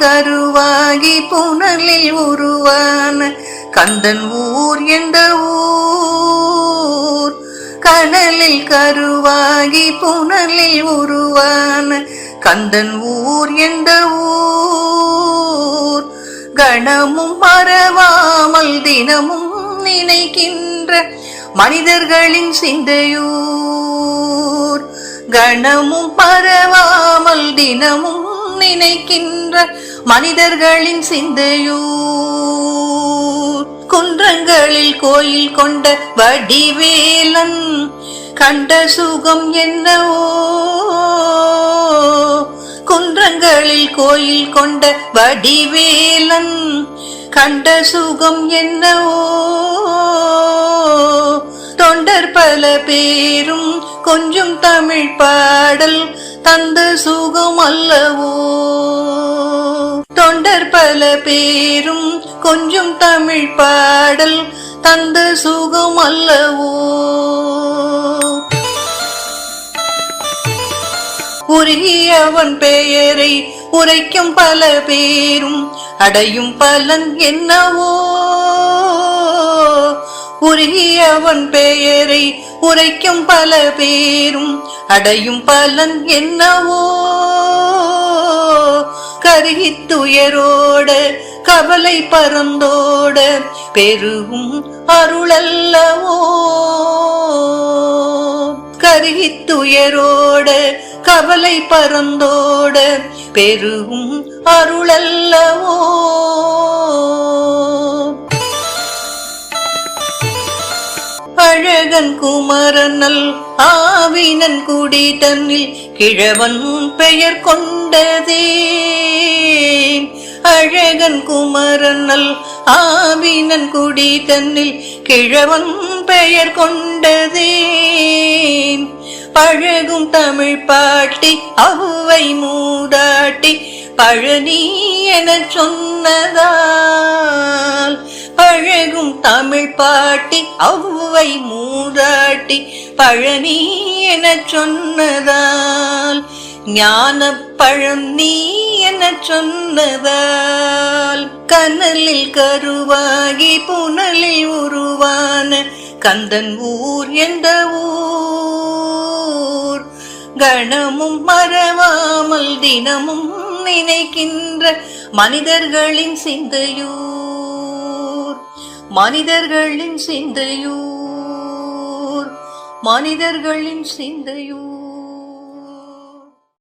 கருவாகி புனலில் உருவான கந்தன் ஊர் என்ற ஊர். கடலில் கருவாகி புனலில் உருவான கந்தன் ஊர் என்ற ஊர். கணமும் மறவாமல் தினமும் நினைக்கின்ற மனிதர்களின் சிந்தையூர். கணமும் பரவாமல் தினமும் நினைக்கின்ற மனிதர்களின் சிந்தையூர். குன்றங்களில் கோயில் கொண்ட வடிவேலன் கண்ட சுகம் என்னவோ? குன்றங்களில் கோயில் கொண்ட வடிவேலன் கண்ட சுகம் என்னவோ? தொண்டர் பல பேரும் கொஞ்சம் தமிழ் பாடல் தந்த சுகம் அல்லவோ தொண்டர் பல பேரும் கொஞ்சம் தமிழ் பாடல் தந்த சுகம் அல்லவோ உருகியவன் பெயரை உரைக்கும் பல பேரும் அடையும் பலன் என்னவோ? உருகியவன் பெயரை உரைக்கும் பல பேரும் அடையும் பலன் என்னவோ? கருகித் துயரோட கவலை பறந்தோட பெருகும் அருளல்லவோ? கருகித் துயரோட கவலை பறந்தோட பெருகும் அருளல்லவோ? அழகன் குமரனல் ஆவினன் குடி தன்னில் கிழவன் பெயர் கொண்டதே. அழகன் குமரனல் ஆவினன் குடி தன்னில் கிழவன் பெயர் கொண்டதே. பழகும் தமிழ் பாட்டி அவ்வை மூதாட்டி பழனி என சொன்னதா? பாட்டி அவ்வை மூதாட்டி பழனி என சொன்னதால் ஞான பழம் நீ என சொன்னதால் கனலில் கருவாகி புனலில் உருவான கந்தன் ஊர் என்ற ஊர். கணமும் மறவாமல் தினமும் நினைக்கின்ற மனிதர்களின் சிந்தையூர். மனிதர்களின் சிந்தையூர் மனிதர்களின் சிந்தையூர்.